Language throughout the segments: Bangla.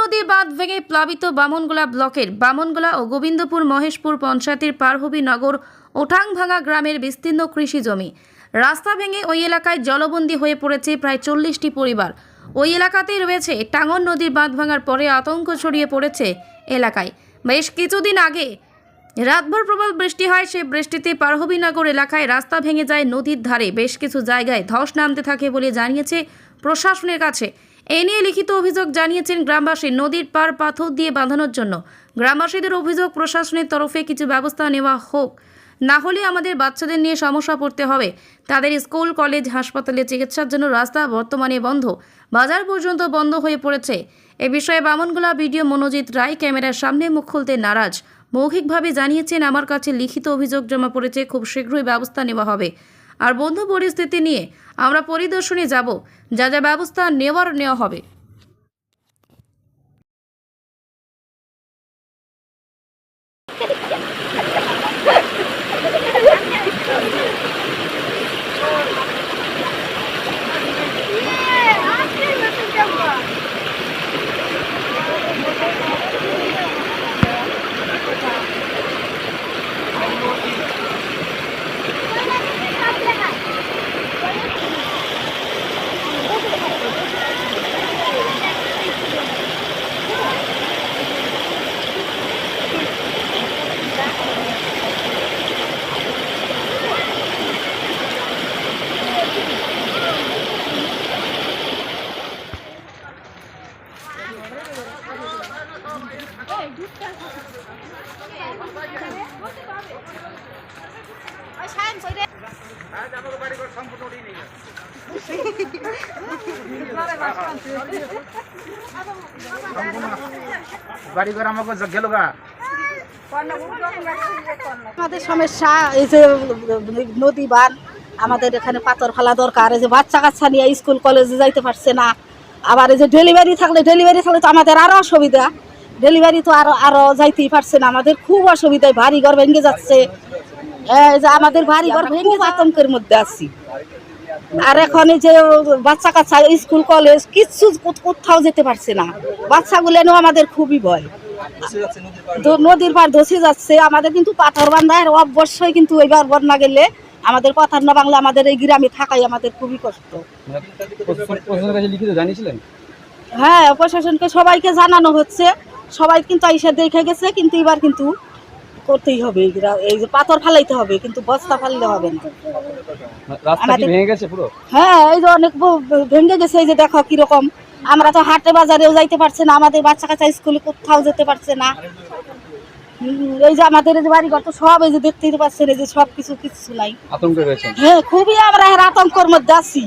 নদীর বাঁধ ভেঙে প্লাবিত বামনগোলা ব্লকের বামনগোলা ও গোবিন্দপুর মহেশপুর পঞ্চায়েতের পারহবি নগর ওঠাংভাঙা গ্রামের বিস্তীর্ণ কৃষি জমি। রাস্তা ভেঙে ওই এলাকায় জলবন্দী হয়ে পড়েছে প্রায় চল্লিশটি পরিবার। ওই এলাকাতেই রয়েছে টাঙ্গন নদীর বাঁধ ভাঙার পরে আতঙ্ক ছড়িয়ে পড়েছে এলাকায়। বেশ কিছুদিন আগে রাতভর প্রবল বৃষ্টি হয়, সে বৃষ্টিতে পারহবিনগর এলাকায় রাস্তা ভেঙে যায় নদীর ধারে। বেশ কিছু জায়গায় ধস নামতে থাকে বলে জানিয়েছে প্রশাসনের কাছে। এ নিয়ে লিখিত অভিযোগ জানিয়েছেন গ্রামবাসী। নদীর পার পাথর দিয়ে বাঁধানোর জন্য। গ্রামবাসীদের অভিযোগ, প্রশাসনের তরফে কিছু ব্যবস্থা নেওয়া হোক। না হলে আমাদের বাচ্চাদের নিয়ে সমস্যা পড়তে হবে। তাদের স্কুল, কলেজ, হাসপাতালে চিকিৎসার জন্য রাস্তা বর্তমানে বন্ধ। বাজার পর্যন্ত বন্ধ হয়ে পড়েছে। এ বিষয়ে বামনগোলা ভিডিও মনোজিৎ রায় ক্যামেরার সামনে মুখ খুলতে নারাজ। মৌখিকভাবে জানিয়েছেন, আমার কাছে লিখিত অভিযোগ জমা পড়েছে, খুব শীঘ্রই ব্যবস্থা নেওয়া হবে। আর বন্ধু পরিস্থিতি নিয়ে আমরা পরিদর্শনে যাব। যা যা ব্যবস্থা নেওয়ার নেওয়া হবে। বাড়ি ঘর আমাকে গেল গা আমাদের সমস্যা এই যে নদী বান আমাদের এখানে পাথর ফেলা দরকার। এই যে বাচ্চা কাচ্চা নিয়ে স্কুল কলেজে যাইতে পারছে না। আবার এই যে ডেলিভারি থাকলে ডেলিভারি থাকলে তো আমাদের আরও অসুবিধা। ডেলিভারি তো আরও আরও যাইতেই পারছে না। আমাদের খুব অসুবিধা ভারী ঘর ভেঙে যাচ্ছে। আমাদের ভারী ঘর ভেঙে আতঙ্কের মধ্যে আছি। আর এখন এই যে বাচ্চা কাচ্চা স্কুল কলেজ কিচ্ছু কোথ- কোথাও যেতে পারছে না। বাচ্চাগুলো আমাদের খুবই ভয়। নদীর পার ধসে যাচ্ছে। আমাদের কিন্তু পাথর বান্ধায় অবশ্যই কিন্তু এবার বন্যা গেলে আমাদের পাথর না বাংলা আমাদের এই গ্রামে থাকাই আমাদের খুবই কষ্ট। হ্যাঁ প্রশাসনকে সবাইকে জানানো হচ্ছে। সবাই কিন্তু আইসা দেখে গেছে কিন্তু এবার কিন্তু করতেই হবে এই যে পাথর ফালাইতে হবে কিন্তু বস্তা ফাললে হবে না। রাস্তা কি ভেঙে গেছে পুরো? হ্যাঁ এই যে অনেক ভেঙে গেছে এই যে দেখো কীরকম। আমরা তো হাটে বাজারেও যাইতে পারছে না আমাদের বাচ্চা কাচ্চা স্কুলে কোথাও যেতে পারছে না। এই যে আমাদের এই যে বাড়ি ঘর তো সব এই যে দেখতেই পাচ্ছেন এই যে সব কিছু কিছু নাই। হ্যাঁ খুবই আমরা এর আতঙ্কের মধ্যে আছি।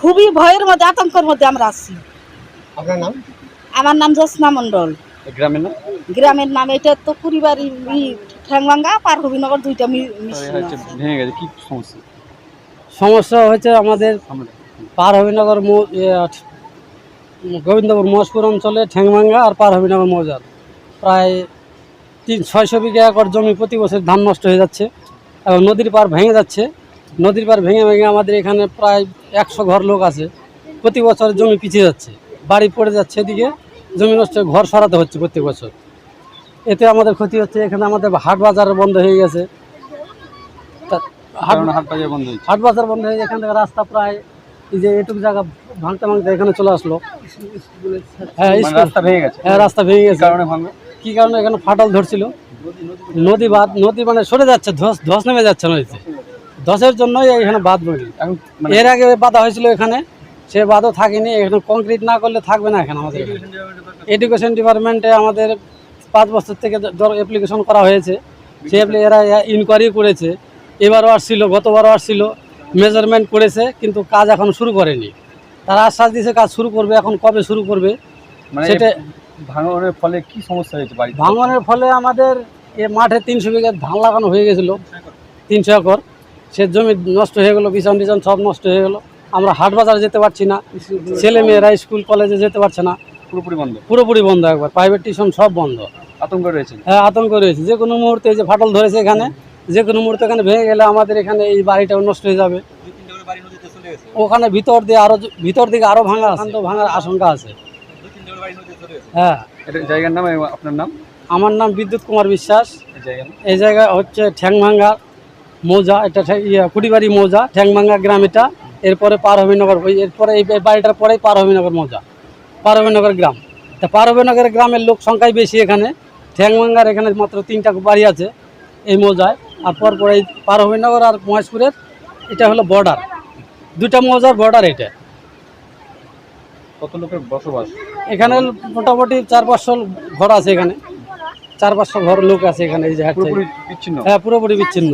খুবই ভয়ের মধ্যে আতঙ্কের মধ্যে আমরা আছি। আপনার নাম? আমার নাম জোসনা মণ্ডল। এই গ্রামের নাম? গ্রামের নাম এটা তো কুড়িবাড়ি ঠ্যাংভাঙ্গা পারহবিনগর দুইটা মি- হচ্ছে ভেঙে গেছে কি সমস্যা? সমস্যা হচ্ছে আমাদের মৌ- এ, গোবিন্দপুর মহসপুর অঞ্চলে ঠ্যাংভাঙ্গা আর পার হবিনগর মৌজার। প্রায় তিন ছয়শো বিঘা একর জমি প্রতি বছর ধান নষ্ট হয়ে যাচ্ছে এবং নদীর পার ভেঙে যাচ্ছে। নদীর পার ভেঙে ভেঙে আমাদের এখানে প্রায় একশো ঘর লোক আছে। প্রতি বছর জমি পিছিয়ে যাচ্ছে বাড়ি পড়ে যাচ্ছে এদিকে জমি নষ্ট ঘর সরাতে হচ্ছে প্রত্যেক বছর। এতে আমাদের ক্ষতি হচ্ছে এখানে আমাদের হাট বাজার বন্ধ হয়ে গেছে। হাট বাজার বন্ধ হাট বাজার বন্ধ হয়ে এখান থেকে রাস্তা প্রায় এই যে এটুকু জায়গা ভাঙতে ভাঙতে এখানে চলে আসলো। হ্যাঁ মানে রাস্তা ভেঙে গেছে। হ্যাঁ রাস্তা ভেঙে কি গেছে। কারণে ভাঙবে কারণে এখানে ফাটল ধরছিল? নদী বাঁধ নদী মানে সরে যাচ্ছে ধস ধস নেমে যাচ্ছে নদীতে। ধসের জন্যই এখানে বাঁধ বলি মানে এর আগে বাধা হয়েছিল এখানে সে বাঁধও থাকেনি এখানে কংক্রিট না করলে থাকবে না এখানে আমাদের এডুকেশন ডিপার্টমেন্টে আমাদের পাঁচ বছর থেকে অ্যাপ্লিকেশন করা হয়েছে। সে এরা ইনকোয়ারি করেছে। এবারও আসছিল গতবারও আসছিল। মেজারমেন্ট করেছে কিন্তু কাজ এখন শুরু করেনি। তারা আশ্বাস দিয়েছে কাজ শুরু করবে এখন কবে শুরু করবে? মানে সেটা ভাঙনের ফলে কি সমস্যা হয়েছে ভাঙনের ফলে আমাদের এ মাঠে তিনশো বিঘা ধান লাগানো হয়ে গেছিল। তিনশো একর। সে জমি নষ্ট হয়ে গেলো বিছান টিছান সব নষ্ট হয়ে গেলো। আমরা হাট বাজারে যেতে পারছি না। ছেলে মেয়েরা স্কুল কলেজে যেতে পারছে না। পুরোপুরি বন্ধ? পুরোপুরি বন্ধ একবার। প্রাইভেট টিউশন সব বন্ধ। আতঙ্ক রয়েছে হ্যাঁ আতঙ্ক রয়েছে। যে কোনো মুহূর্তে যে ফাটল ধরেছে এখানে যে কোনো মুহূর্তে এখানে ভেঙে গেলে আমাদের এখানে এই বাড়িটাও নষ্ট হয়ে যাবে। ওখানে ভিতর দিয়ে আরও ভিতর দিকে আরও ভাঙা ভাঙার আশঙ্কা আছে। হ্যাঁ। জায়গার নাম আপনার নাম? আমার নাম বিদ্যুৎ কুমার বিশ্বাস। এই জায়গা হচ্ছে ঠ্যাংভাঙ্গা মৌজা। এটা ইয়ে কুড়িবাড়ি মৌজা ঠ্যাংভাঙ্গা গ্রাম এটা। এরপরে পারহবিনগর ওই এরপরে এই বাড়িটার পরেই পারহবিনগর মৌজা। পারহবিনগর গ্রাম। তা পারহবিনগর গ্রামের লোক সংখ্যাই বেশি এখানে। ঠ্যাংভাঙ্গার এখানে মাত্র তিনটা বাড়ি আছে এই মৌজায়। আর পরপর এই পারহবিনগর আর মহেশপুরের এটা হলো বর্ডার দুটা মৌজার বর্ডার এটা কত লোকের বসবাস? এখানে মোটামুটি চার পাঁচশো ঘর আছে এখানে। চার পাঁচশো ঘর লোক আছে এখানে এই বিচ্ছিন্ন? হ্যাঁ পুরোপুরি বিচ্ছিন্ন।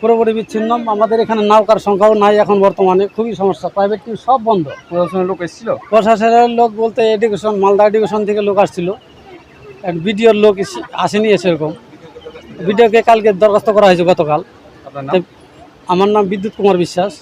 পুরোপুরি বিচ্ছিন্ন। আমাদের এখানে নৌকার সংখ্যাও নাই এখন বর্তমানে খুবই সমস্যা। প্রাইভেট টিম সব বন্ধ। প্রশাসনের লোক এসেছিল? প্রশাসনের লোক বলতে এডুকেশন মালদা এডুকেশন থেকে লোক আসছিল। বিডিওর লোক এসে- আসেনি সেরকম। বিডিওকে কালকে দরখাস্ত করা হয়েছে গতকাল। আমার নাম বিদ্যুৎ কুমার বিশ্বাস।